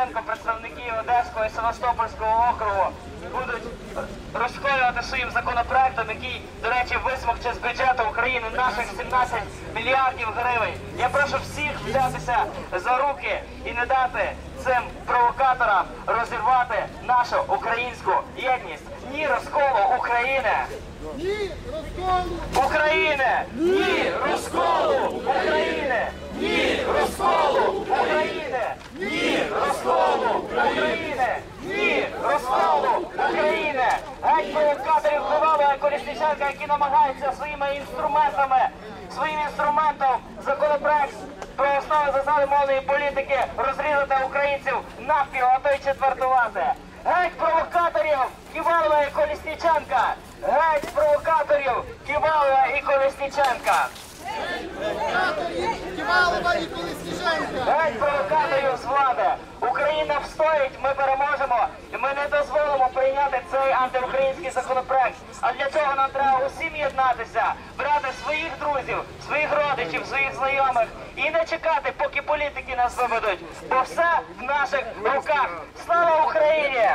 Костенко, представники Одеського і Севастопольського округу будуть розшколювати своїм законопроектом, який, до речі, висмокче з бюджету України наших 17 мільярдів гривень. Я прошу всіх взятися за руки і не дати цим провокаторам розірвати нашу українську єдність. Ні розколу України! Ні розколу! України! Ні розколу України! Ні розколу України! Ні розколу України! Ні розколу України! Геть провокаторів Ковалова і Колісниченка, які намагаються своїми інструментами, своїм інструментом законопроект про основи засади мовної політики розрізати українців навпіл, а то й четвертувати. Геть провокаторів Ківалова і Колісніченка! Геть провокаторів Ківалова і Колісніченка! Ківалова і Колесніченка! Геть провокаторів з влади! Україна встоїть, ми переможемо, і ми не дозволимо прийняти цей антиукраїнський законопроект. А для цього нам треба усім єднатися, брати своїх друзів, своїх родичів, своїх знайомих і не чекати, поки політики нас виведуть, бо все в наших руках. Слава Україні!